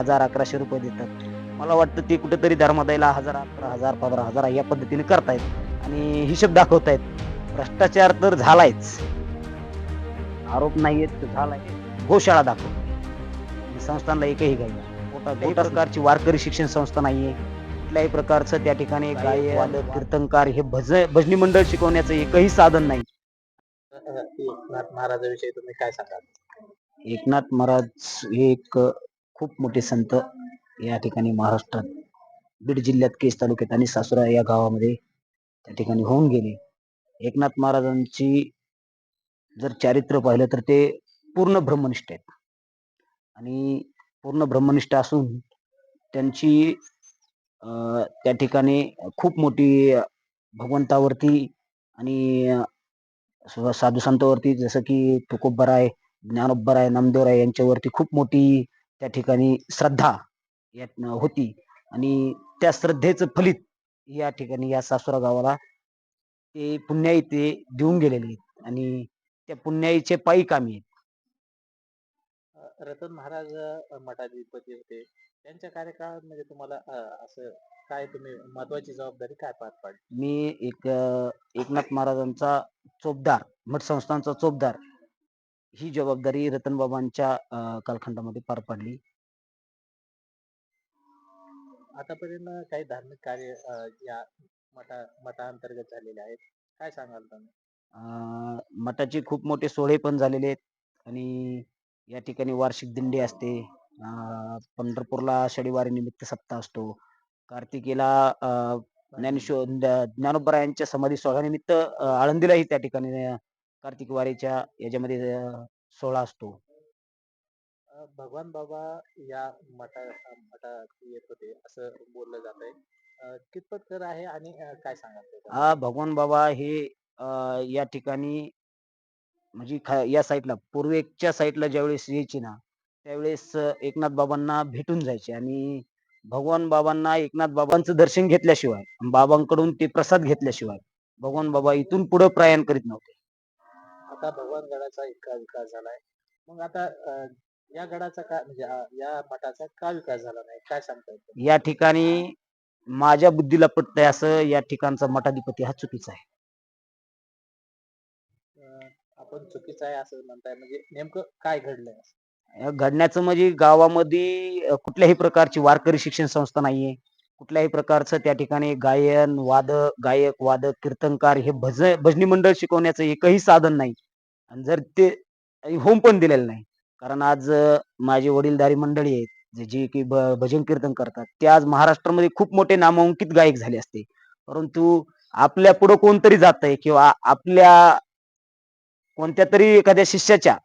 हजार अकराशे रुपये देतात. मला वाटतं ते कुठेतरी धर्मादायला हजार अकरा हजार पंधरा हजार या पद्धतीने करतायत. आणि हिशोब दाखवतायत. भ्रष्टाचार तर झालायच. आरोप नाहीयेत तर झालाय. गोशाळा दाखव. संस्थांना एकही काही नाही. मोठा मोठ्या प्रकारची वारकरी शिक्षण संस्था नाहीये. कुठल्याही प्रकारचं त्या ठिकाणी वादक कीर्तनकार हे भज भजनी मंडळ शिकवण्याचं एकही साधन नाही. एकनाथ महाराजाविषयी तुम्ही काय सांगाल? एकनाथ महाराज हे एक खूप मोठे संत या ठिकाणी महाराष्ट्रात बीड जिल्ह्यात केस तालुक्यात आणि सासुरा या गावामध्ये त्या ठिकाणी होऊन गेले. एकनाथ महाराजांची जर चारित्र्य पाहिलं तर ते पूर्ण ब्रह्मनिष्ठ आहेत. आणि पूर्ण ब्रह्मनिष्ठ असून त्यांची त्या ठिकाणी खूप मोठी भगवंतावरती आणि साधू संतावरती जसं की तुकोबराय ज्ञानोबराय नामदेवराय यांच्यावरती खूप मोठी त्या ठिकाणी श्रद्धा यात होती. आणि त्या श्रद्धेचं फलित या ठिकाणी या सासुरा गावाला ते पुण्याई ते देऊन गेलेले आहेत. आणि त्या पुण्याईचे पायी कामी आहेत. रतन महाराज मठाधिपती होते. त्यांच्या कार्यकाळात म्हणजे तुम्हाला असं काय तुम्ही महत्वाची जबाबदारी काय पार पाडली? मी एक एकनाथ महाराजांचा चोपदार मठ संस्थांचा चोपदार ही जबाबदारी रतनबाबांच्या अं, कालखंडामध्ये पार पाडली. आतापर्यंत काही धार्मिक कार्य अ, या मठा मठाअंतर्गत झालेले आहेत. काय सांगाल तुम्ही? अं, मठाचे खूप मोठे सोहळे पण झालेले आहेत आणि या ठिकाणी वार्षिक दिंडी असते. अं, पंढरपूरला शनिवारी निमित्त सप्ताह असतो. कार्तिकेला अं, ज्ञानेश्वर ज्ञ- ज्ञानोबरायांच्या समाधी सोहळ्यानिमित्त अं, आळंदीलाही त्या ठिकाणी कार्तिक वारीच्या याच्यामध्ये सोहळा असतो. भगवान बाबा या मठा मठात येत होते असं बोललं जात आहे कितपत खरं आहे आणि काय सांगाल? हा भगवान बाबा हे या ठिकाणी म्हणजे या साईडला पूर्वेच्या साईडला ज्यावेळेस यायची ना त्यावेळेस एकनाथ बाबांना भेटून जायचे आणि भगवान बाबांना एकनाथ बाबांचं दर्शन घेतल्याशिवाय बाबांकडून ते प्रसाद घेतल्याशिवाय भगवान बाबा इथून पुढे प्रयाण करीत नव्हते. आता भगवान गडाचा इतका विकास झालाय. मग आता अ, या गडाचा का म्हणजे अ, या मठाचा का विकास झाला नाही? काय सांगता या ठिकाणी माझ्या बुद्धीला पटतंय असं या ठिकाणचा मठाधिपती हा चुकीचा आहे. अ, आपण चुकीचं आहे असं म्हणताय म्हणजे नेमकं काय घडलंय? अं, घडण्याचं म्हणजे गावामध्ये अं, कुठल्याही प्रकारची वारकरी शिक्षण संस्था नाहीये. कुठल्याही प्रकारचं त्या ठिकाणी गायन वादक गायक वादक कीर्तनकार हे भज भजनी मंडळ शिकवण्याचं एकही साधन नाही. आणि जर ते होम पण दिलेलं नाही. कारण आज माझे माझी वडीलधारी मंडळी आहेत जे जे की भ- भजन कीर्तन करतात ते आज महाराष्ट्रामध्ये खूप मोठे नामांकित गायक झाले असते. परंतु आपल्या पुढं कोणतरी जात आहे किंवा आपल्या कोणत्या तरी एखाद्या शिष्याच्या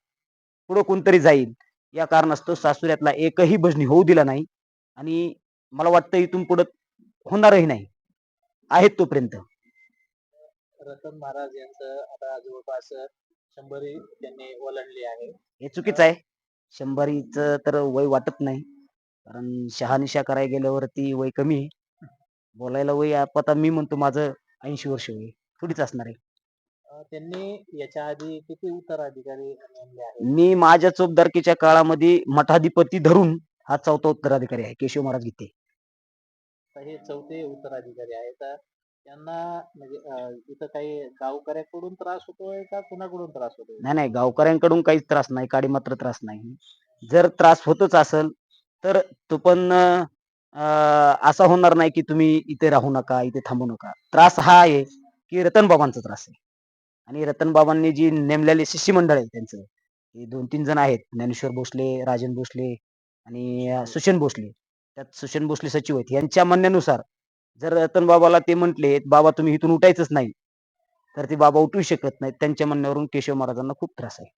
पुढं कोणतरी जाईल या कारणास्तव सासुऱ्यातला एकही भजनी होऊ दिला नाही आणि मला वाटतं इथून पुढं होणारही नाही. आहेत तोपर्यंत. रतन महाराज यांचं आता जवळपास शंभरी त्यांनी ओलांडली आहे. हे चुकीचं आहे. शंभरीच तर वय वाटत नाही. कारण शहानिशा करायला गेल्यावरती वय कमी आहे. बोलायला वय आप- आता मी म्हणतो माझं ऐंशी वर्ष वय थोडीच असणार आहे. अ, त्यांनी याच्या आधी किती उत्तराधिकारी नेमले आहेत? मी माझ्या चोपदारकीच्या काळामध्ये मठाधिपती धरून हा चौथा उत्तराधिकारी आहे. केशव महाराज गीते. तर हे चौथे उत्तराधिकारी आहेत तर त्यांना म्हणजे इथं काही गावकऱ्याकडून त्रास होतोय का कुणाकडून त्रास होतोय? नाही नाही गावकऱ्यांकडून काहीच त्रास नाही काडी मात्र त्रास नाही. जर त्रास होतच असेल तर तो पण असा होणार नाही की तुम्ही इथे राहू नका इथे थांबू नका. त्रास हा आहे की रतन बाबांचा त्रास आहे. आणि रतन बाबांनी जी नेमलेले शिष्यमंडळ आहे त्यांचं हे दोन तीन जण आहेत ज्ञानेश्वर भोसले राजन भोसले आणि सुशन भोसले. त्यात सुशन भोसले सचिव आहेत. यांच्या म्हणण्यानुसार जर रतन बाबाला ते म्हटले बाबा तुम्ही इथून उठायचंच नाही. तर ते बाबा उठू शकत नाहीत. त्यांच्या म्हणण्यावरून केशव महाराजांना खूप त्रास आहे.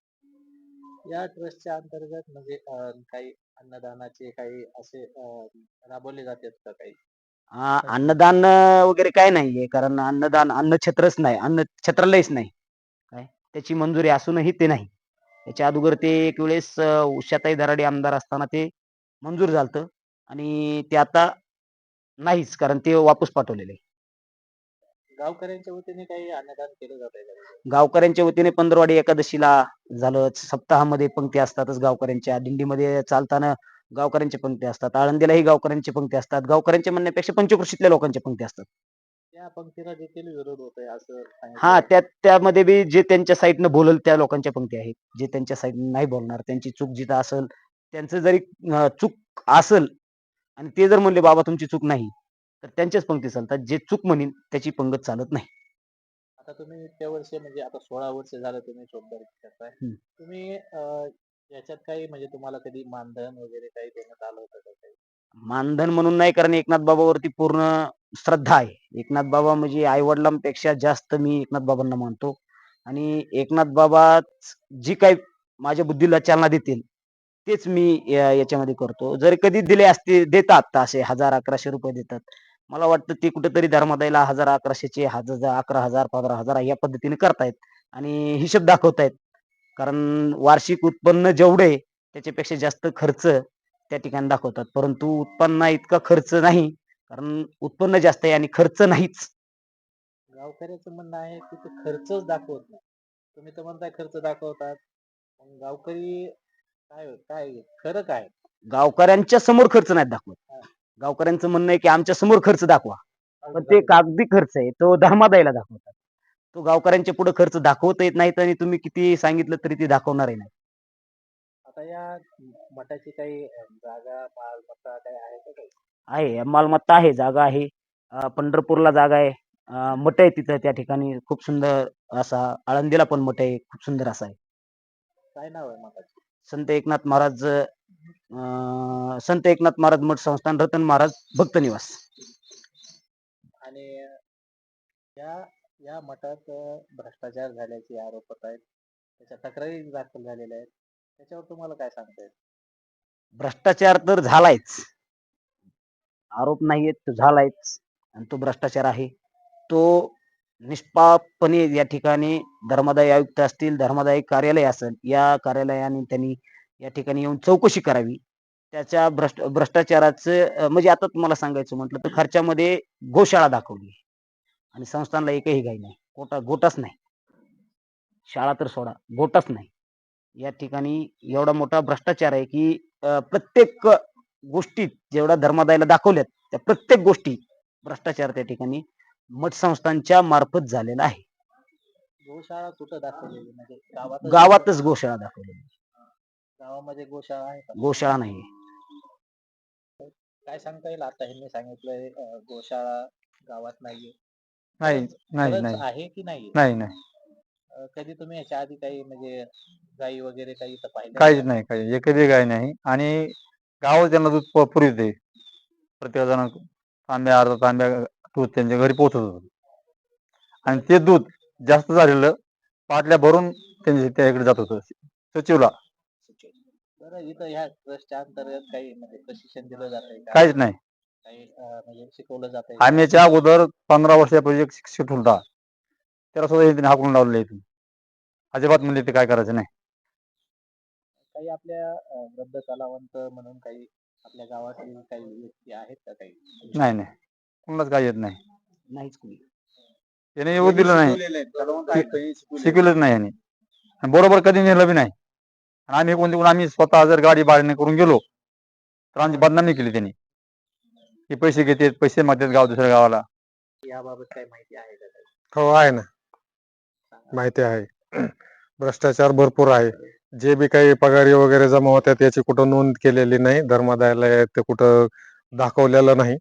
या ट्रस्टच्या अंतर्गत म्हणजे काही अन्नदानाचे काही असे राबवले जातात का काही? अन्नदान वगैरे काय नाहीये. कारण अन्नदान अन्न छत्रच नाही. अन्न छत्रालयच नाही. काय? त्याची मंजुरी असूनही ते नाही. त्याच्या अगोदर ते एक वेळेस उषाताई दराडे आमदार असताना ते मंजूर झालतं. आणि ते आता नाहीच कारण ते वापस पाठवलेले. आहे. गावकऱ्यांच्या वतीने काही अन्नदान केलं जात आहे गावकऱ्यांच्या वतीने पंधरवाडी एकादशीला झालं. सप्ताहामध्ये पंक्ती असतातच गावकऱ्यांच्या. दिंडीमध्ये चालताना गावकऱ्यांच्या पंक्ती असतात. आळंदीलाही गावकऱ्यांची पंक्ती असतात. गावकऱ्यांच्या म्हणण्यापेक्षा पंचकृषीतल्या लोकांच्या पंक्ती असतात. त्या पंक्तीला देखील विरोध होतोय असं सांगितलं हा आहे. त्या त्यामध्ये बी जे त्यांच्या साईडनं बोलल त्या लोकांच्या पंक्ती आहेत. जे त्यांच्या साईडनं नाही बोलणार त्यांची चूक जिथं असेल त्यांचं जरी अं, चूक असेल आणि ते जर म्हणले बाबा तुमची चूक नाही तर त्यांच्याच पंक्ती चालतात. जे चूक म्हणेन त्याची पंगत चालत नाही. आता तुम्ही इतक्या वर्ष म्हणजे आता सोळा वर्ष झालं तुम्ही करताय. हम्म. तुम्ही अं, याच्यात काही म्हणजे तुम्हाला कधी मानधन वगैरे काही देण्यात आलं होतं का काही? मानधन म्हणून नाही कारण एकनाथ बाबावरती पूर्ण श्रद्धा आहे. एकनाथ बाबा म्हणजे आई वडिलांपेक्षा जास्त मी एकनाथ बाबांना मानतो. आणि एकनाथ बाबा जी काही माझ्या बुद्धीला चालना देतील तेच मी या- याच्यामध्ये करतो. जर कधी दिले असते देतात असे हजार अकराशे रुपये देतात. मला वाटतं ते कुठेतरी धर्मादायला हजार अकराशेचे हजार अकरा हजार पंधरा हजार या पद्धतीने करतायत. आणि हिशोब दाखवतायत. कारण वार्षिक उत्पन्न जेवढे त्याच्यापेक्षा जास्त खर्च त्या ठिकाणी दाखवतात. परंतु उत्पन्न इतका खर्च नाही. कारण उत्पन्न जास्त आहे आणि खर्च नाहीच. गावकऱ्याचं म्हणणं आहे की खर्चच दाखवत नाही. तुम्ही तर म्हणताय खर्च दाखवतात. गावकरी काय काय खरं काय? गावकऱ्यांच्या समोर खर्च नाहीत दाखवत. गावकऱ्यांचं म्हणणं आहे की आमच्यासमोर खर्च दाखवा. पण ते कागदी खर्च आहे. तो धर्मादायला दाखवतात. तो गावकऱ्यांच्या पुढे खर्च दाखवता येत नाहीत आणि तुम्ही किती सांगितलं तरी ते दाखवणार नाही. आता या मठाची काही जागा मालमत्ता काही आहे का काही? आहे. मालमत्ता आहे जागा आहे. अं, पंढरपूरला जागा आहे. अं, मठ आहे तिथं त्या ठिकाणी खूप सुंदर असा आळंदीला पण मठ आहे. खूप सुंदर असा आहे. काय नाव आहे मठाचे? संत एकनाथ महाराज अं, संत एकनाथ महाराज मठ संस्थान रतन महाराज भक्त निवास. आणि या या मठात भ्रष्टाचार झाल्याचे आरोप होत आहेत. त्याच्या तक्रारी दाखल झालेल्या आहेत. त्याच्यावर तुम्हाला काय सांगता येईल? भ्रष्टाचार तर झालायच. आरोप नाहीयेत तो झालायच. आणि तो भ्रष्टाचार आहे. तो निष्पापपणे या ठिकाणी धर्मादाय आयुक्त असतील धर्मादाय कार्यालय असेल या कार्यालयाने त्यांनी या ठिकाणी येऊन चौकशी करावी. त्याच्या भ्रष्ट भ्रष्टाचाराचं म्हणजे आता तुम्हाला सांगायचं म्हटलं तर खर्चामध्ये गोशाळा दाखवली आणि संस्थानला एकही गाई नाही. गोटा गोटाच नाही. शाळा तर सोडा गोटाच नाही. या ठिकाणी एवढा मोठा भ्रष्टाचार आहे की प्रत्येक गोष्टीत जेवढ्या धर्मादायला दाखवल्यात त्या प्रत्येक गोष्टी भ्रष्टाचार त्या ठिकाणी मठ संस्थांच्या मार्फत झालेला आहे. गोशाळा कुठं दाखवलेली? म्हणजे गावातच गावातच गोशाळा दाखवलेली गावामध्ये गोशाळा आहे का? गोशाळा नाही. काय सांगता येईल? आता ह्यांनी सांगितलंय अं, गोशाळा गावात नाहीये. नाही नाही खरंच नाही. आहे की नाहीये? नाही नाही. अं, कधी तुम्ही याच्या आधी काही म्हणजे गाई वगैरे काही इथं पाहिलं काहीच नाही काही. एकही काय नाही. आणि गावात त्यांना दूध प- पुरवते. प्रत्येक जण तांब्या अर्धा तांब्या दूध त्यांच्या घरी पोहोचत होतं. आणि ते दूध जास्त झालेलं पाटल्या भरून त्यांच्या त्याकडे जात होतं. सचिवला. बरं इथं ह्या ट्रस्टच्या अंतर्गत काही म्हणजे प्रशिक्षण दिलं जात आहे काहीच नाही. काही अं, म्हणजे शिकवलं जात आहे आम्ही याच्या अगोदर पंधरा वर्षापूर्वी एक शिक्षक होता. त्याला सुद्धा त्यांनी हाकलून लावलेलं इथून अजिबात म्हणजे ते काय करायचं नाही. काही आपल्या अं, वृद्ध कलावंत म्हणून काही आपल्या गावातील काही व्यक्ती आहेत का काही? नाही नाही. कोणालाच काय येत नाही. नाहीच कोणी. त्याने येऊ दिलं नाही. शिकवलंच नाही यांनी. आणि बरोबर कधी नेलं बी नाही. आणि आम्ही कोणती आम्ही स्वतः जर गाडी भाड्याने करून गेलो तर आमची बदनामी केली त्यांनी. हे पैसे घेतात पैसे मागतात गाव दुसऱ्या गावाला. याबाबत काही माहिती आहे का? काही? हो आहे ना. माहिती आहे. भ्रष्टाचार भरपूर आहे. जे बी काही पगारी वगैरे जमा होत्या त्याची कुठं नोंद केलेली नाही. धर्मादायाला ते कुठं दाखवलेलं नाही.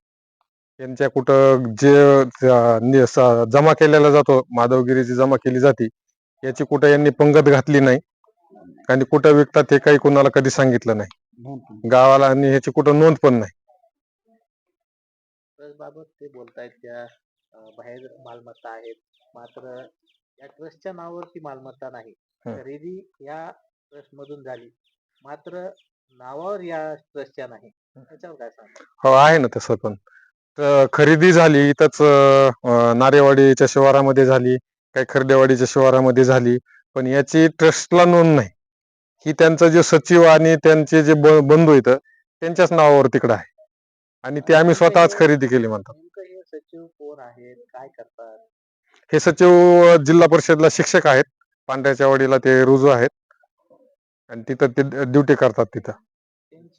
त्यांच्या कुठं जे जमा केलेला जातो माधवगिरीची जमा केली जाते याची कुठं यांनी पंगत घातली नाही. आणि कुठं विकतात हे काही कुणाला कधी सांगितलं नाही. गावाला आणि ह्याची कुठं नोंद पण नाही. बाबत ते बोलतायत त्या बाहेर मालमत्ता आहेत. मात्र या ट्रस्टच्या नावावर ती मालमत्ता नाही. खरेदी या ट्रस्ट मधून झाली. मात्र नावावर या ट्रस्टच्या नाही. त्याच्यावर काय सांगा हो आहे ना तसं पण. खरेदी झाली इथंच नारेवाडीच्या शिवारामध्ये झाली काही खर्डेवाडीच्या शिवारामध्ये झाली पण याची ट्रस्टला नोंद नाही. ही त्यांचं जे सचिव आणि त्यांचे जे बंधू आहेत त्यांच्याच नावावर तिकडं आहे. आणि ते आम्ही स्वतःच खरेदी केली म्हणतात. नेमकं हे सचिव कोण आहेत? काय करतात? हे सचिव जिल्हा परिषदला शिक्षक आहेत. पांढऱ्याच्या वाडीला ते रुजू आहेत. आणि तिथं ते ड्युटी करतात तिथं.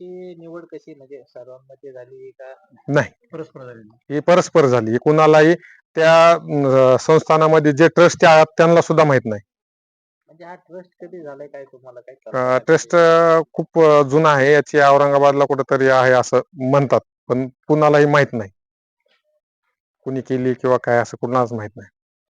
यांची निवड कशी? म्हणजे सर्वांमध्ये झाली का नाही. परस्पर झाली ही परस्पर झाली. ही कुणालाही त्या अं, संस्थानामध्ये जे ट्रस्ट आहेत त्यांना सुद्धा माहीत नाही. म्हणजे हा ट्रस्ट कधी झालाय? काय तुम्हाला काय कल्पना ट्रस्ट? खूप अं, जुना आहे. याची औरंगाबादला कुठेतरी आहे असं म्हणतात. पण कुणालाही माहीत नाही. कुणी केली किंवा काय असं कुणालाच माहीत नाही.